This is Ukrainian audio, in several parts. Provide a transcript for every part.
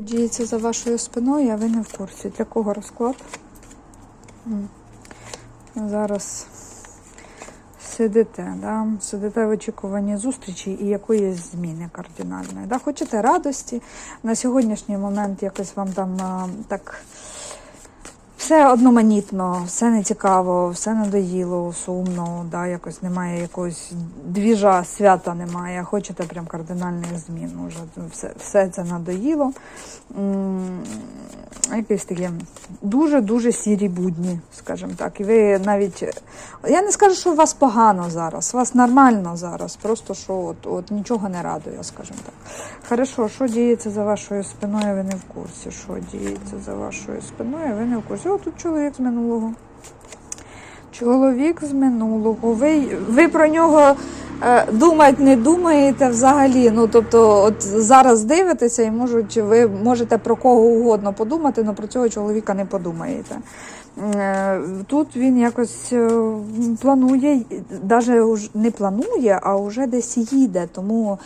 Діється за вашою спиною, а ви не в курсі. Для кого розклад? Зараз сидите, да? сидите в очікуванні зустрічі і якоїсь зміни кардинальної. Да? Хочете радості. На сьогоднішній момент якось вам там так все одноманітно, все нецікаво, все надоїло, сумно, да, якось немає якогось двіжа, свята немає. Хочете прям кардинальних змін. Уже все, все це надоїло. М, Якісь такі дуже-дуже сірі будні, скажімо так. І ви навіть. Я не скажу, що у вас погано зараз, у вас нормально зараз, просто що от, от нічого не радує, скажімо так. Хорошо, що діється за вашою спиною, ви не в курсі. Що діється за вашою спиною, ви не в курсі. О, тут чоловік з минулого. Чоловік з минулого. Ви, ви про нього е, думати не думаєте взагалі. Ну, тобто, от зараз дивитеся і можуть, ви можете про кого угодно подумати, але про цього чоловіка не подумаєте. Е, Тут він якось е, планує, навіть не планує, а вже десь їде. Тому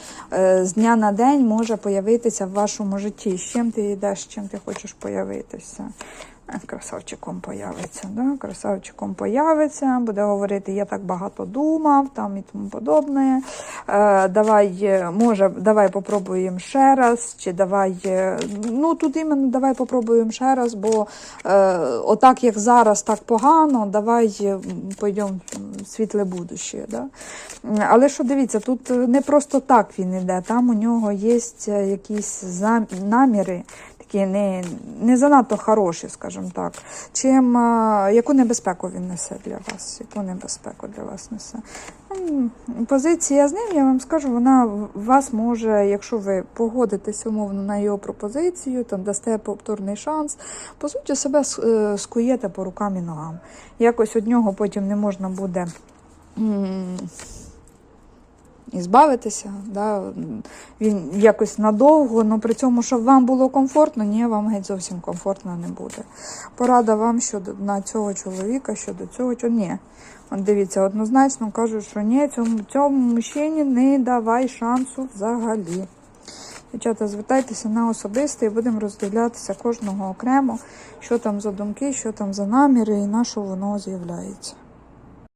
з дня на день може появитися в вашому житті. З чим ти йдеш, з чим ти хочеш появитися. Красавчиком появиться, да? красавчиком появиться, буде говорити, я так багато думав, там і тому подобне. Е, давай, е, може, давай попробуємо ще раз, чи давай, е, ну тут іменно давай попробуємо ще раз, бо е, отак, як зараз, так погано, давай е, пойдемо в світле будуще. Да? Але що дивіться, тут не просто так він іде, там у нього є якісь наміри, такі не, не занадто хороші, скажімо так. Чим, яку небезпеку він несе для вас? Яку небезпеку для вас несе? Позиція з ним, я вам скажу, вона вас може, якщо ви погодитесь умовно на його пропозицію, там дасте повторний шанс, по суті, себе е, скуєте по рукам і ногам. Якось від нього потім не можна буде. І збавитися, да? він якось надовго, але при цьому, щоб вам було комфортно, ні, вам геть зовсім комфортно не буде. Порада вам щодо на цього чоловіка, щодо цього чоловіка. Ні. От дивіться, однозначно кажуть, що ні, цьому, цьому мужчині не давай шансу взагалі. Дівчата, звертайтеся на особисте і будемо роздивлятися кожного окремо, що там за думки, що там за наміри і на що воно з'являється.